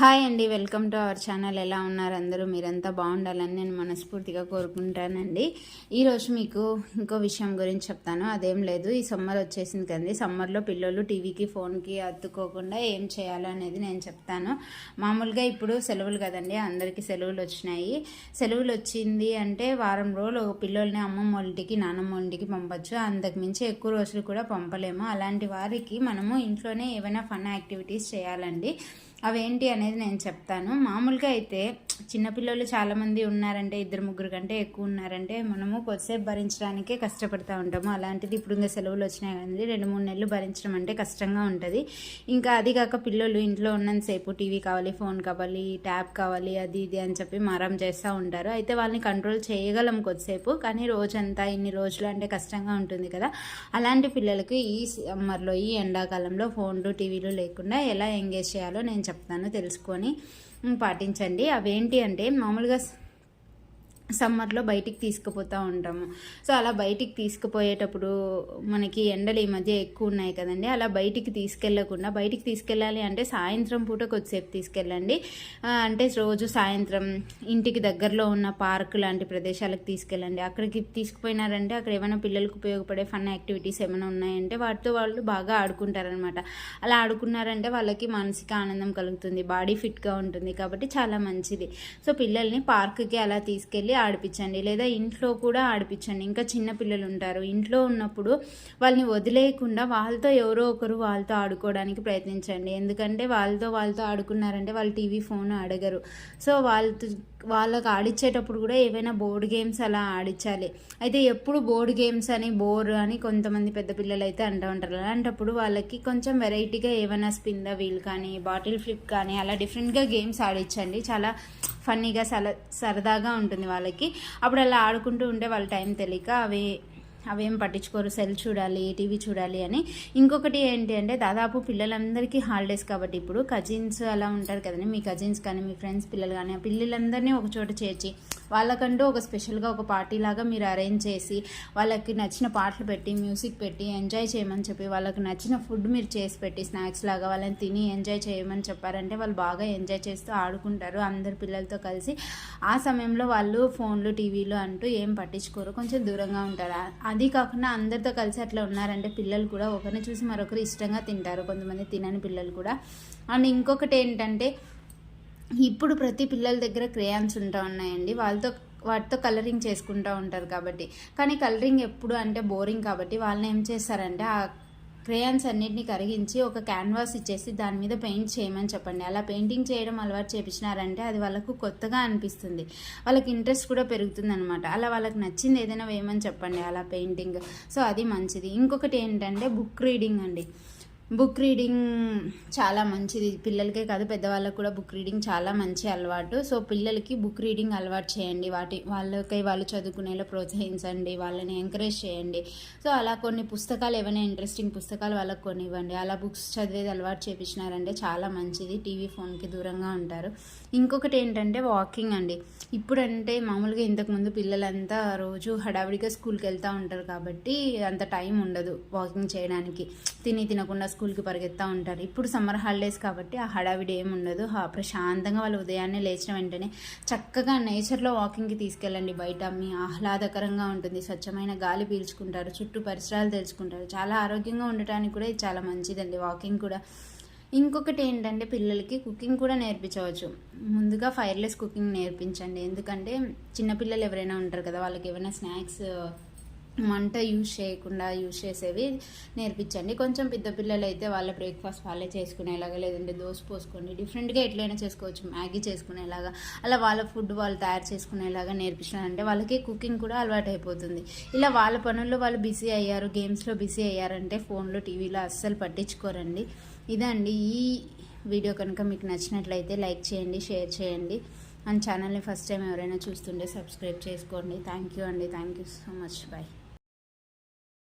Hi అండి welcome to our channel. ఎలా ఉన్నారు అందరూ? మీరంతా బాగుండాలని నేను మనస్ఫూర్తిగా కోరుకుంటానండి. ఈరోజు మీకు ఇంకో విషయం గురించి చెప్తాను. అదేం లేదు ఈ సమ్మర్ వచ్చేసింది కదండి. సమ్మర్లో పిల్లలు టీవీకి ఫోన్కి అత్తుకోకుండా ఏం చేయాలో అనేది నేను చెప్తాను. మామూలుగా ఇప్పుడు సెలవులు కదండి అందరికీ సెలవులు వచ్చినాయి. సెలవులు వచ్చింది అంటే వారం రోజులు పిల్లల్ని అమ్మమ్మ వాళ్ళకి నాన్నమ్మ వాళ్ళకి పంపచ్చు. అంతకుమించి ఎక్కువ రోజులు కూడా పంపలేము. అలాంటి వారికి మనము ఇంట్లోనే ఏమైనా ఫన్ యాక్టివిటీస్ చేయాలండి. అవేంటి అనేది నేను చెప్తాను. మామూలుగా అయితే చిన్నపిల్లలు చాలామంది ఉన్నారంటే ఇద్దరు ముగ్గురు కంటే ఎక్కువ ఉన్నారంటే మనము కొద్దిసేపు భరించడానికే కష్టపడుతూ ఉంటాము. అలాంటిది ఇప్పుడు ఇంకా సెలవులు వచ్చినాయి కానీ రెండు మూడు నెలలు భరించడం అంటే కష్టంగా ఉంటుంది. ఇంకా అది కాక పిల్లలు ఇంట్లో ఉన్నంతసేపు టీవీ కావాలి ఫోన్ కావాలి ట్యాబ్ కావాలి అది ఇది అని చెప్పి మారం చేస్తూ ఉంటారు. అయితే వాళ్ళని కంట్రోల్ చేయగలం కొద్దిసేపు కానీ రోజంతా ఇన్ని రోజులు అంటే కష్టంగా ఉంటుంది కదా. అలాంటి పిల్లలకి ఈ సమ్మర్లో ఈ ఎండాకాలంలో ఫోన్లు టీవీలు లేకుండా ఎలా ఎంగేజ్ చేయాలో నేను చెప్తాను తెలుసుకొని పాటించండి. అవేంటి అంటే మామూలుగా సమ్మర్లో బయటికి తీసుకుపోతూ ఉంటాము. సో అలా బయటికి తీసుకుపోయేటప్పుడు మనకి ఎండలు ఈ మధ్య ఎక్కువ ఉన్నాయి కదండి. అలా బయటికి తీసుకెళ్ళకుండా బయటికి తీసుకెళ్ళాలి అంటే సాయంత్రం పూట కొద్దిసేపు తీసుకెళ్ళండి. అంటే రోజు సాయంత్రం ఇంటికి దగ్గరలో ఉన్న పార్క్ లాంటి ప్రదేశాలకు తీసుకెళ్ళండి. అక్కడికి తీసుకుపోయినారంటే అక్కడ ఏమైనా పిల్లలకు ఉపయోగపడే ఫన్ యాక్టివిటీస్ ఏమైనా ఉన్నాయంటే వాటితో వాళ్ళు బాగా ఆడుకుంటారనమాట. అలా ఆడుకున్నారంటే వాళ్ళకి మానసిక ఆనందం కలుగుతుంది బాడీ ఫిట్గా ఉంటుంది కాబట్టి చాలా మంచిది. సో పిల్లల్ని పార్క్కి అలా తీసుకెళ్ళి ఆడిపించండి లేదా ఇంట్లో కూడా ఆడిపించండి. ఇంకా చిన్న పిల్లలు ఉంటారు. ఇంట్లో ఉన్నప్పుడు వాళ్ళని వదిలేయకుండా వాళ్ళతో ఎవరో ఒకరు వాళ్ళతో ఆడుకోవడానికి ప్రయత్నించండి. ఎందుకంటే వాళ్ళతో వాళ్ళతో ఆడుకున్నారంటే వాళ్ళు టీవీ ఫోన్ అడగరు సో వాళ్ళతో వాళ్ళకి ఆడిచ్చేటప్పుడు కూడా ఏవైనా బోర్డ్ గేమ్స్ అలా ఆడించాలి అయితే ఎప్పుడు బోర్డ్ గేమ్స్ అని బోర్ అని కొంతమంది పెద్ద పిల్లలు అయితే అంటూ ఉంటారు. అలాంటప్పుడు వాళ్ళకి కొంచెం వెరైటీగా ఏమైనా స్పిన్ ద వీల్ కానీ బాటిల్ ఫ్లిప్ కానీ అలా డిఫరెంట్గా గేమ్స్ ఆడించండి చాలా ఫన్నీగా సల సరదాగా ఉంటుంది వాళ్ళకి. అప్పుడు అలా ఆడుకుంటూ ఉంటే వాళ్ళ టైం తెలియక అవి అవేం పట్టించుకోరు సెల్ చూడాలి టీవీ చూడాలి అని. ఇంకొకటి ఏంటి అంటే దాదాపు పిల్లలందరికీ హాలిడేస్ కాబట్టి ఇప్పుడు కజిన్స్ అలా ఉంటారు కదండి. మీ కజిన్స్ కానీ మీ ఫ్రెండ్స్ పిల్లలు కానీ ఆ పిల్లలందరినీ ఒక చోట చేర్చి వాళ్ళకంటూ ఒక స్పెషల్గా ఒక పార్టీ లాగా మీరు అరేంజ్ చేసి వాళ్ళకి నచ్చిన పాటలు పెట్టి మ్యూజిక్ పెట్టి ఎంజాయ్ చేయమని చెప్పి వాళ్ళకి నచ్చిన ఫుడ్ మీరు చేసి పెట్టి స్నాక్స్ లాగా వాళ్ళని తిని ఎంజాయ్ చేయమని చెప్పారంటే వాళ్ళు బాగా ఎంజాయ్ చేస్తూ ఆడుకుంటారు. అందరు పిల్లలతో కలిసి ఆ సమయంలో వాళ్ళు ఫోన్లు టీవీలు అంటూ ఏం పట్టించుకోరు. కొంచెం దూరంగా ఉంటారు. అది కాకుండా అందరితో కలిసి అట్లా ఉన్నారంటే పిల్లలు కూడా ఒకరిని చూసి మరొకరు ఇష్టంగా తింటారు. కొంతమంది తినని పిల్లలు కూడా. అండ్ ఇంకొకటి ఏంటంటే ఇప్పుడు ప్రతి పిల్లల దగ్గర క్రేయాన్స్ ఉంటా ఉన్నాయండి. వాళ్ళతో వాటితో కలరింగ్ చేసుకుంటూ ఉంటారు కాబట్టి. కానీ కలరింగ్ ఎప్పుడు అంటే బోరింగ్ కాబట్టి వాళ్ళని ఏం చేస్తారంటే ఆ క్రేయాన్స్ అన్నిటిని కరిగించి ఒక క్యాన్వాస్ ఇచ్చేసి దాని మీద పెయింట్ చేయమని చెప్పండి. అలా పెయింటింగ్ చేయడం అలవాటు చేపించినారంటే అది వాళ్ళకు కొత్తగా అనిపిస్తుంది. వాళ్ళకి ఇంట్రెస్ట్ కూడా పెరుగుతుంది అనమాట అలా వాళ్ళకి నచ్చింది ఏదైనా వేయమని చెప్పండి అలా పెయింటింగ్. సో అది మంచిది. ఇంకొకటి ఏంటంటే బుక్ రీడింగ్ అండి. బుక్ రీడింగ్ చాలా మంచిది. పిల్లలకే కాదు పెద్దవాళ్ళకి కూడా బుక్ రీడింగ్ చాలా మంచి అలవాటు. సో పిల్లలకి బుక్ రీడింగ్ అలవాటు చేయండి. వాటి వాళ్ళకి వాళ్ళు చదువుకునేలా ప్రోత్సహించండి. వాళ్ళని ఎంకరేజ్ చేయండి. సో అలా కొన్ని పుస్తకాలు ఏమైనా ఇంట్రెస్టింగ్ పుస్తకాలు వాళ్ళకి కొనివ్వండి. అలా బుక్స్ చదివేది అలవాటు చేపించినారంటే చాలా మంచిది. టీవీ ఫోన్కి దూరంగా ఉంటారు. ఇంకొకటి ఏంటంటే వాకింగ్ అండి. ఇప్పుడంటే మామూలుగా ఇంతకుముందు పిల్లలంతా రోజు హడావిడిగా స్కూల్కి వెళ్తూ ఉంటారు కాబట్టి అంత టైం ఉండదు వాకింగ్ చేయడానికి. తిని తినకుండా స్కూల్కి పరిగెత్తా ఉంటారు. ఇప్పుడు సమ్మర్ హాలిడేస్ కాబట్టి ఆ హడావిడి ఏమి ఉండదు. ప్రశాంతంగా వాళ్ళు ఉదయాన్నే లేచిన వెంటనే చక్కగా నేచర్లో వాకింగ్కి తీసుకెళ్ళండి. బయట మీ ఆహ్లాదకరంగా ఉంటుంది. స్వచ్ఛమైన గాలి పీల్చుకుంటారు. చుట్టూ పరిసరాలు తెలుసుకుంటారు. చాలా ఆరోగ్యంగా ఉండటానికి కూడా ఇది చాలా మంచిదండి. వాకింగ్ కూడా. ఇంకొకటి ఏంటంటే పిల్లలకి కుకింగ్ కూడా నేర్పించవచ్చు. ముందుగా ఫైర్లెస్ కుకింగ్ నేర్పించండి. ఎందుకంటే చిన్నపిల్లలు ఎవరైనా ఉంటారు కదా వాళ్ళకి ఏమైనా స్నాక్స్ మంట యూజ్ చేయకుండా యూజ్ చేసేవి నేర్పించండి. కొంచెం పెద్ద పిల్లలు అయితే వాళ్ళ బ్రేక్ఫాస్ట్ వాళ్ళే చేసుకునేలాగా లేదంటే దోశ పోసుకోండి డిఫరెంట్గా ఎట్లయినా చేసుకోవచ్చు మ్యాగీ చేసుకునేలాగా అలా వాళ్ళ ఫుడ్ వాళ్ళు తయారు చేసుకునేలాగా నేర్పించాలంటే వాళ్ళకి కుకింగ్ కూడా అలవాటు అయిపోతుంది ఇలా వాళ్ళ పనుల్లో వాళ్ళు బిజీ అయ్యారు గేమ్స్లో బిజీ అయ్యారంటే ఫోన్లో టీవీలో అస్సలు పట్టించుకోరండి. ఇదండి ఈ వీడియో కనుక మీకు నచ్చినట్లయితే లైక్ చేయండి షేర్ చేయండి. అండ్ ఛానల్ని ఫస్ట్ టైం ఎవరైనా చూస్తుంటే సబ్స్క్రైబ్ చేసుకోండి. థ్యాంక్ యూ అండి. Thank you so much. Bye.